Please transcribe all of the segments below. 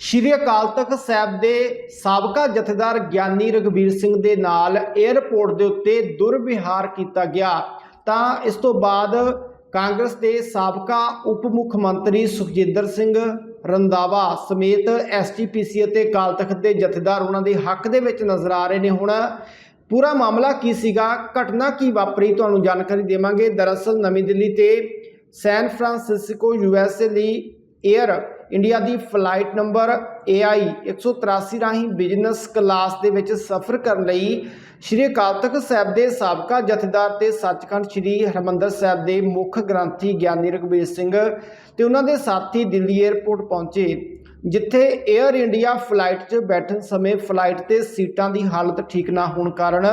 ਸ਼੍ਰੀ ਅਕਾਲ ਤਖਤ ਸਾਹਿਬ ਦੇ ਸਾਬਕਾ ਜਥੇਦਾਰ ਗਿਆਨੀ ਰਗਵੀਰ ਸਿੰਘ ਦੇ ਨਾਲ 에ਅਰਪੋਰਟ ਦੇ ਉੱਤੇ ਦੁਰਵਿਹਾਰ ਕੀਤਾ ਗਿਆ, ਤਾਂ ਇਸ ਤੋਂ ਬਾਅਦ ਕਾਂਗਰਸ ਦੇ ਸਾਬਕਾ ਉਪ ਮੁੱਖ ਮੰਤਰੀ ਸੁਖਜਿੰਦਰ ਸਿੰਘ ਰੰਦਾਵਾ ਸਮੇਤ ਐਸਟੀਪੀਸੀ ਅਤੇ ਅਕਾਲ ਤਖਤ ਦੇ ਜਥੇਦਾਰ ਉਹਨਾਂ ਦੇ ਹੱਕ ਦੇ ਵਿੱਚ ਨਜ਼ਰ ਆ ਰਹੇ ਨੇ। ਹੁਣ ਪੂਰਾ ਮਾਮਲਾ ਕੀ ਸੀਗਾ, ਘਟਨਾ ਕੀ ਵਾਪਰੀ ਤੁਹਾਨੂੰ ਜਾਣਕਾਰੀ ਦੇਵਾਂਗੇ। ਦਰਅਸਲ ਨਵੀਂ ਦਿੱਲੀ ਤੇ ਸੈਨ ਫਰਾਂਸਿਸਕੋ ਯੂਐਸਏ ਲਈ 에ਅਰ ਇੰਡੀਆ ਦੀ ਫਲਾਈਟ ਨੰਬਰ AI 183 ਰਾਹੀਂ ਬਿਜ਼ਨਸ ਕਲਾਸ ਦੇ ਵਿੱਚ ਸਫ਼ਰ ਕਰਨ ਲਈ ਸ਼੍ਰੀ ਅਕਾਲ ਤਖਤ ਸਾਹਿਬ ਦੇ ਸਾਬਕਾ ਜਥੇਦਾਰ ਤੇ ਸੱਚਖੰਡ ਸ਼੍ਰੀ ਹਰਮੰਦਰ ਸਾਹਿਬ ਦੇ ਮੁੱਖ ਗ੍ਰੰਥੀ ਗਿਆਨੀ ਰਘਬੀਰ ਸਿੰਘ ਤੇ ਉਹਨਾਂ ਦੇ ਸਾਥੀ ਦਿੱਲੀ 에ਅਰਪੋਰਟ ਪਹੁੰਚੇ, ਜਿੱਥੇ 에ਅਰ ਇੰਡੀਆ ਫਲਾਈਟ 'ਚ ਬੈਠਣ ਸਮੇਂ ਫਲਾਈਟ ਤੇ ਸੀਟਾਂ ਦੀ ਹਾਲਤ ਠੀਕ ਨਾ ਹੋਣ ਕਾਰਨ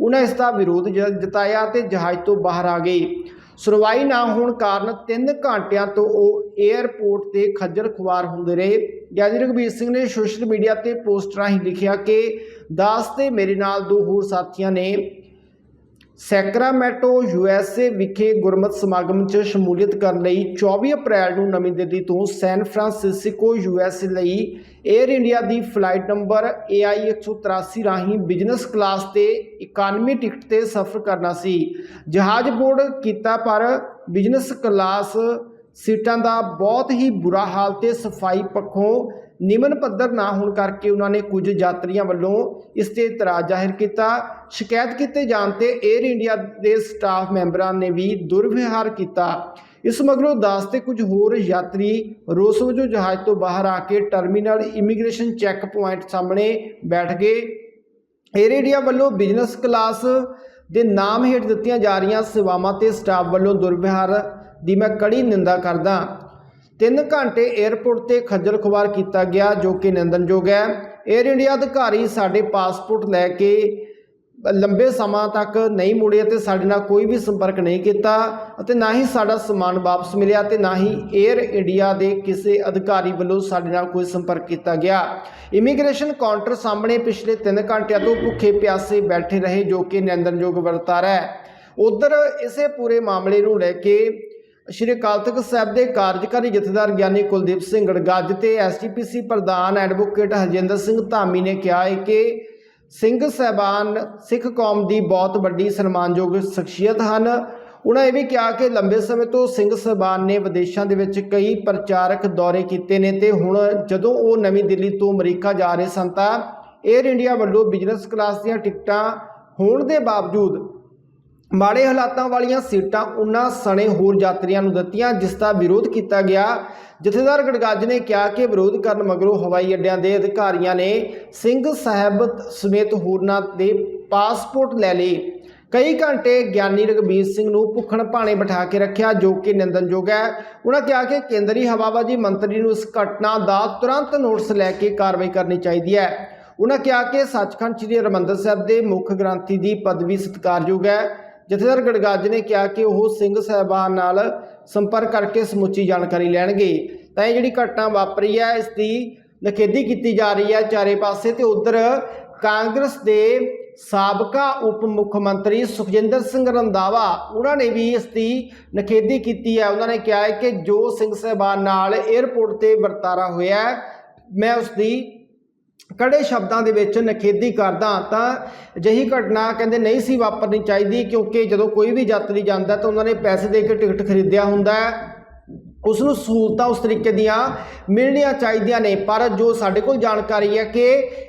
ਉਹਨਾਂ ਇਸ ਦਾ ਵਿਰੋਧ ਜ- ਜਤਾਇਆ ਤੇ ਜਹਾਜ਼ ਤੋਂ ਬਾਹਰ ਆ ਗਏ। ਸੁਣਵਾਈ ਨਾ ਹੋਣ ਕਾਰਨ 3 ਘੰਟਿਆਂ ਤੋਂ ਉਹ 에ਅਰਪੋਰਟ ਤੇ ਖੱਜਲ ਖੁਆਰ ਹੁੰਦੇ ਰਹੇ। ਗਿਆਨੀ ਰਘਬੀਰ ਸਿੰਘ ਨੇ ਸੋਸ਼ਲ ਮੀਡੀਆ ਤੇ ਪੋਸਟ ਰਾਹੀਂ ਲਿਖਿਆ ਕਿ, ਦਾਸ ਤੇ ਮੇਰੇ ਨਾਲ ਦੋ ਹੋਰ ਸਾਥੀਆਂ ਨੇ ਸੈਕਰਾਮੈਟੋ ਯੂਐਸਏ ਵਿਖੇ ਗੁਰਮਤ ਸਮਾਗਮ 'ਚ ਸ਼ਮੂਲੀਅਤ ਕਰਨ ਲਈ 24 ਅਪ੍ਰੈਲ ਨੂੰ ਨਵੀਂ ਦਿੱਲੀ ਤੋਂ ਸੈਨ ਫਰਾਂਸਿਸਕੋ ਯੂਐਸਏ ਲਈ 에ਅਰ ਇੰਡੀਆ ਦੀ ਫਲਾਈਟ ਨੰਬਰ AI 183 ਰਾਹੀਂ ਬਿਜ਼ਨਸ ਕਲਾਸ ਤੇ ਇਕਾਨਮੀ ਟਿਕਟ ਤੇ ਸਫ਼ਰ ਕਰਨਾ ਸੀ। ਜਹਾਜ਼ ਬੋਰਡ ਕੀਤਾ ਪਰ ਬਿਜ਼ਨਸ ਕਲਾਸ ਸੀਟਾਂ ਦਾ ਬਹੁਤ ਹੀ ਬੁਰਾ ਹਾਲ ਤੇ ਸਫ਼ਾਈ ਪੱਖੋਂ ਨਿਮਨ ਪੱਧਰ ਨਾ ਹੋਣ ਕਰਕੇ ਉਹਨਾਂ ਨੇ ਕੁਝ ਯਾਤਰੀਆਂ ਵੱਲੋਂ ਇਸ ਤੇ ਇਤਰਾਜ਼ ਜ਼ਾਹਿਰ ਕੀਤਾ। ਸ਼ਿਕਾਇਤ ਕੀਤੇ ਜਾਣ ਤੇ 에ਅਰ ਇੰਡੀਆ ਦੇ ਸਟਾਫ ਮੈਂਬਰਾਂ ਨੇ ਵੀ ਦੁਰਵਿਹਾਰ ਕੀਤਾ। ਇਸ ਮਗਰੋਂ ਦਾਸ ਤੇ ਕੁਝ ਹੋਰ ਯਾਤਰੀ ਰੋਸ ਵਜੋਂ ਜਹਾਜ਼ ਤੋਂ ਬਾਹਰ ਆ ਕੇ ਟਰਮੀਨਲ ਇਮੀਗ੍ਰੇਸ਼ਨ ਚੈੱਕ ਪੁਆਇੰਟ ਸਾਹਮਣੇ ਬੈਠ ਗਏ। 에ਅਰ ਇੰਡੀਆ ਵੱਲੋਂ ਬਿਜ਼ਨਸ ਕਲਾਸ ਦੇ ਨਾਮ ਹੇਠ ਦਿੱਤੀਆਂ ਜਾ ਰਹੀਆਂ ਸੇਵਾਵਾਂ ਤੇ ਸਟਾਫ ਵੱਲੋਂ ਦੁਰਵਿਹਾਰ ਦੀ ਮੈਂ ਕੜੀ ਨਿੰਦਾ ਕਰਦਾ। 3 ਘੰਟੇ 에ਅਰਪੋਰਟ ਤੇ ਖੱਜਲ ਖੁਆਰ ਕੀਤਾ ਗਿਆ, ਜੋ ਕਿ ਨਿੰਦਨਯੋਗ ਹੈ। 에ਅਰ ਇੰਡੀਆ ਅਧਿਕਾਰੀ ਸਾਡੇ ਪਾਸਪੋਰਟ ਲੈ ਕੇ ਲੰਬੇ ਸਮਾਂ ਤੱਕ ਨਹੀਂ ਮੁੜੇ ਅਤੇ ਸਾਡੇ ਨਾਲ ਕੋਈ ਵੀ ਸੰਪਰਕ ਨਹੀਂ ਕੀਤਾ ਅਤੇ ਨਾ ਹੀ ਸਾਡਾ ਸਮਾਨ ਵਾਪਸ ਮਿਲਿਆ ਤੇ ਨਾ ਹੀ 에ਅਰ ਇੰਡੀਆ ਦੇ ਕਿਸੇ ਅਧਿਕਾਰੀ ਵੱਲੋਂ ਸਾਡੇ ਨਾਲ ਕੋਈ ਸੰਪਰਕ ਕੀਤਾ ਗਿਆ। ਇਮੀਗ੍ਰੇਸ਼ਨ ਕਾਊਂਟਰ ਸਾਹਮਣੇ ਪਿਛਲੇ 3 ਘੰਟਿਆਂ ਤੋਂ ਭੁੱਖੇ ਪਿਆਸੇ ਬੈਠੇ ਰਹੇ, ਜੋ ਕਿ ਨਿੰਦਨਯੋਗ ਵਰਤਾਰਾ ਹੈ। ਉਧਰ ਇਸੇ ਪੂਰੇ ਮਾਮਲੇ ਨੂੰ ਲੈ ਕੇ ਸ਼੍ਰੀ ਅਕਾਲ ਤਖਤ ਸਾਹਿਬ ਦੇ ਕਾਰਜਕਾਰੀ ਜਥੇਦਾਰ ਗਿਆਨੀ ਕੁਲਦੀਪ ਸਿੰਘ ਗੜਗੱਜ ਤੇ ਐਸਟੀਪੀਸੀ ਪ੍ਰਧਾਨ ਐਡਵੋਕੇਟ ਹਰਜਿੰਦਰ ਸਿੰਘ ਧਾਮੀ ਨੇ ਕਿਹਾ ਹੈ ਕਿ ਸਿੰਘ ਸਹਿਬਾਨ ਸਿੱਖ ਕੌਮ ਦੀ ਬਹੁਤ ਵੱਡੀ ਸਨਮਾਨਯੋਗ ਸ਼ਖਸੀਅਤ ਹਨ। ਉਹਨਾਂ ਇਹ ਵੀ ਕਿਹਾ ਕਿ ਲੰਬੇ ਸਮੇਂ ਤੋਂ ਸਿੰਘ ਸਹਿਬਾਨ ਨੇ ਵਿਦੇਸ਼ਾਂ ਦੇ ਵਿੱਚ ਕਈ ਪ੍ਰਚਾਰਕ ਦੌਰੇ ਕੀਤੇ ਨੇ ਤੇ ਹੁਣ ਜਦੋਂ ਉਹ ਨਵੀਂ ਦਿੱਲੀ ਤੋਂ ਅਮਰੀਕਾ ਜਾ ਰਹੇ ਸਨ ਤਾਂ 에ਅਰ ਇੰਡੀਆ ਵੱਲੋਂ ਬਿਜ਼ਨਸ ਕਲਾਸ ਦੀਆਂ ਟਿਕਟਾਂ ਹੋਣ ਦੇ ਬਾਵਜੂਦ ਮਾੜੇ ਹਾਲਾਤਾਂ ਵਾਲੀਆਂ ਸੀਟਾਂ ਉਹਨਾਂ ਸਣੇ ਹੋਰ ਯਾਤਰੀਆਂ ਨੂੰ ਦਿੱਤੀਆਂ, ਜਿਸ ਦਾ ਵਿਰੋਧ ਕੀਤਾ ਗਿਆ। ਜਥੇਦਾਰ ਗੜਗਾਜ ਨੇ ਕਿਹਾ ਕਿ ਵਿਰੋਧ ਕਰਨ ਮਗਰੋਂ ਹਵਾਈ ਅੱਡਿਆਂ ਦੇ ਅਧਿਕਾਰੀਆਂ ਨੇ ਸਿੰਘ ਸਾਹਿਬ ਸਮੇਤ ਹੋਰਨਾਂ ਦੇ ਪਾਸਪੋਰਟ ਲੈ ਲਏ। ਕਈ ਘੰਟੇ ਗਿਆਨੀ ਰਗਬੀਰ ਸਿੰਘ ਨੂੰ ਭੁੱਖਣ ਭਾਣੇ ਬਿਠਾ ਕੇ ਰੱਖਿਆ, ਜੋ ਕਿ ਨਿੰਦਨਯੋਗ ਹੈ। ਉਹਨਾਂ ਕਿਹਾ ਕਿ ਕੇਂਦਰੀ ਹਵਾਬਾਜੀ ਮੰਤਰੀ ਨੂੰ ਇਸ ਘਟਨਾ ਦਾ ਤੁਰੰਤ ਨੋਟਿਸ ਲੈ ਕੇ ਕਾਰਵਾਈ ਕਰਨੀ ਚਾਹੀਦੀ ਹੈ। ਉਹਨਾਂ ਕਿਹਾ ਕਿ ਸੱਚਖੰਡ ਸ੍ਰੀ ਹਰਿਮੰਦਰ ਸਾਹਿਬ ਦੇ ਮੁੱਖ ਗ੍ਰੰਥੀ ਦੀ ਪਦਵੀ ਸਤਿਕਾਰਯੋਗ ਹੈ। ਜਥੇਦਾਰ ਗੜਗੱਜ ਨੇ ਕਿਹਾ ਕਿ ਉਹ ਸਿੰਘ ਸਾਹਿਬਾਨ ਨਾਲ ਸੰਪਰਕ ਕਰਕੇ ਸਮੁੱਚੀ ਜਾਣਕਾਰੀ ਲੈਣਗੇ। ਤਾਂ ਇਹ ਜਿਹੜੀ ਘਟਨਾ ਵਾਪਰੀ ਹੈ, ਇਸ ਦੀ ਨਖੇਦੀ ਕੀਤੀ ਜਾ ਰਹੀ ਹੈ ਚਾਰੇ ਪਾਸੇ ਤੇ ਉਧਰ ਕਾਂਗਰਸ ਦੇ ਸਾਬਕਾ ਉਪ ਮੁੱਖ ਮੰਤਰੀ ਸੁਖਜਿੰਦਰ ਸਿੰਘ ਰੰਦਾਵਾ ਉਹਨਾਂ ਨੇ ਵੀ ਇਸ ਦੀ ਨਖੇਦੀ ਕੀਤੀ ਹੈ। ਉਹਨਾਂ ਨੇ ਕਿਹਾ ਹੈ ਕਿ ਜੋ ਸਿੰਘ ਸਾਹਿਬਾਨ ਨਾਲ 에ਅਰਪੋਰਟ ਤੇ ਵਰਤਾਰਾ ਹੋਇਆ ਮੈਂ ਉਸ ਦੀ ਕੜੇ ਸ਼ਬਦਾਂ ਦੇ ਵਿੱਚ ਨਖੇਦੀ ਕਰਦਾ ਤਾਂ ਅਜਿਹੀ ਘਟਨਾ ਕਹਿੰਦੇ ਨਹੀਂ ਸੀ ਵਾਪਰਨੀ ਚਾਹੀਦੀ ਕਿਉਂਕਿ ਜਦੋਂ ਕੋਈ ਵੀ ਯਾਤਰੀ ਜਾਂਦਾ ਤਾਂ ਉਹਨਾਂ ਨੇ ਪੈਸੇ ਦੇ ਕੇ ਟਿਕਟ ਖਰੀਦਿਆ ਹੁੰਦਾ ਹੈ। ਉਸ ਨੂੰ ਸਹੂਲਤਾਂ ਉਸ ਤਰੀਕੇ ਦੀਆਂ ਮਿਲਣੀਆਂ ਚਾਹੀਦੀਆਂ ਨੇ। ਪਰ ਜੋ ਸਾਡੇ ਕੋਲ ਜਾਣਕਾਰੀ ਹੈ ਕਿ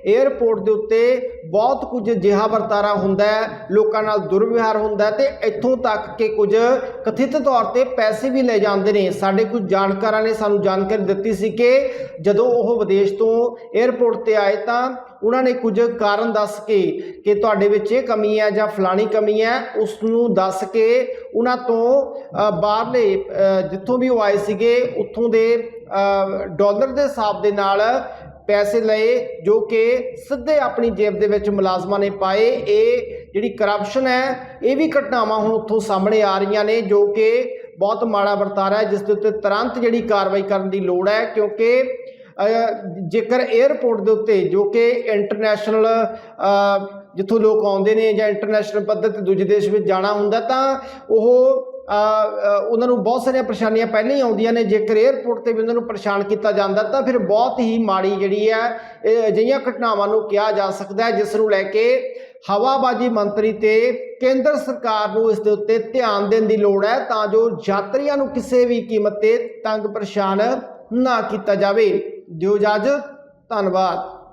에ਅਰਪੋਰਟ ਦੇ ਉੱਤੇ ਬਹੁਤ ਕੁਝ ਜਿਹਾ ਵਰਤਾਰਾ ਹੁੰਦਾ ਹੈ, ਲੋਕਾਂ ਨਾਲ ਦੁਰਵਿਵਹਾਰ ਹੁੰਦਾ ਹੈ ਤੇ ਇੱਥੋਂ ਤੱਕ ਕਿ ਕੁਝ ਕਥਿਤ ਤੌਰ ਤੇ ਪੈਸੇ ਵੀ ਲੈ ਜਾਂਦੇ ਨੇ। ਸਾਡੇ ਕੁਝ ਜਾਣਕਾਰਾਂ ਨੇ ਸਾਨੂੰ ਜਾਣਕਾਰੀ ਦਿੱਤੀ ਸੀ ਕਿ ਜਦੋਂ ਉਹ ਵਿਦੇਸ਼ ਤੋਂ 에ਅਰਪੋਰਟ ਤੇ ਆਏ ਤਾਂ ਉਹਨਾਂ ਨੇ ਕੁਝ ਕਾਰਨ ਦੱਸ ਕੇ ਕਿ ਤੁਹਾਡੇ ਵਿੱਚ ਇਹ ਕਮੀ ਹੈ ਜਾਂ ਫਲਾਣੀ ਕਮੀ ਹੈ ਉਸ ਨੂੰ ਦੱਸ ਕੇ ਉਹਨਾਂ ਤੋਂ ਬਾਹਰਲੇ ਜਿੱਥੋਂ ਵੀ ਉਹ ਆਏ ਸੀਗੇ ਉੱਥੋਂ ਦੇ ਅ, ਡਾਲਰ ਦੇ ਹਿਸਾਬ ਦੇ ਨਾਲ ਪੈਸੇ ਲਏ ਜੋ ਕਿ ਸਿੱਧੇ ਆਪਣੀ ਜੇਬ ਦੇ ਵਿੱਚ ਮੁਲਾਜ਼ਮਾਂ ਨੇ ਪਾਏ। ਇਹ ਜਿਹੜੀ ਕਰਪਸ਼ਨ ਹੈ ਇਹ ਵੀ ਘਟਨਾਵਾਂ ਹੁਣ ਉੱਥੋਂ ਸਾਹਮਣੇ ਆ ਰਹੀਆਂ ਨੇ ਜੋ ਕਿ ਬਹੁਤ ਮਾੜਾ ਵਰਤਾਰਾ ਹੈ ਜਿਸ ਦੇ ਉੱਤੇ ਤੁਰੰਤ ਜਿਹੜੀ ਕਾਰਵਾਈ ਕਰਨ ਦੀ ਲੋੜ ਹੈ ਕਿਉਂਕਿ ਜੇਕਰ 에ਅਰਪੋਰਟ ਦੇ ਉੱਤੇ ਜੋ ਕਿ ਇੰਟਰਨੈਸ਼ਨਲ ਜਿੱਥੋਂ ਲੋਕ ਆਉਂਦੇ ਨੇ ਜਾਂ ਇੰਟਰਨੈਸ਼ਨਲ ਪੱਧਰ ਤੇ ਦੂਜੇ ਦੇਸ਼ ਵਿੱਚ ਜਾਣਾ ਹੁੰਦਾ, ਤਾਂ ਉਹ ਉਹਨਾਂ ਨੂੰ ਬਹੁਤ ਸਾਰੀਆਂ ਪਰੇਸ਼ਾਨੀਆਂ ਪਹਿਲਾਂ ਹੀ ਆਉਂਦੀਆਂ ਨੇ। ਜੇਕਰ 에ਅਰਪੋਰਟ ਤੇ ਵੀ ਉਹਨਾਂ ਨੂੰ ਪਰੇਸ਼ਾਨ ਕੀਤਾ ਜਾਂਦਾ, ਤਾਂ ਫਿਰ ਬਹੁਤ ਹੀ ਮਾੜੀ ਜਿਹੜੀ ਹੈ, ਇਹ ਅਜਿਹੀਆਂ ਘਟਨਾਵਾਂ ਨੂੰ ਕਿਹਾ ਜਾ ਸਕਦਾ ਹੈ, ਜਿਸ ਨੂੰ ਲੈ ਕੇ ਹਵਾਬਾਜੀ ਮੰਤਰੀ ਤੇ ਕੇਂਦਰ ਸਰਕਾਰ ਨੂੰ ਇਸ ਦੇ ਉੱਤੇ ਧਿਆਨ ਦੇਣ ਦੀ ਲੋੜ ਹੈ, ਤਾਂ ਜੋ ਯਾਤਰੀਆਂ ਨੂੰ ਕਿਸੇ ਵੀ ਕੀਮਤ ਤੇ ਤੰਗ ਪਰੇਸ਼ਾਨ ਨਾ ਕੀਤਾ ਜਾਵੇ। ਦਿਓ ਇਜਾਜ਼ਤ ਧੰਨਵਾਦ।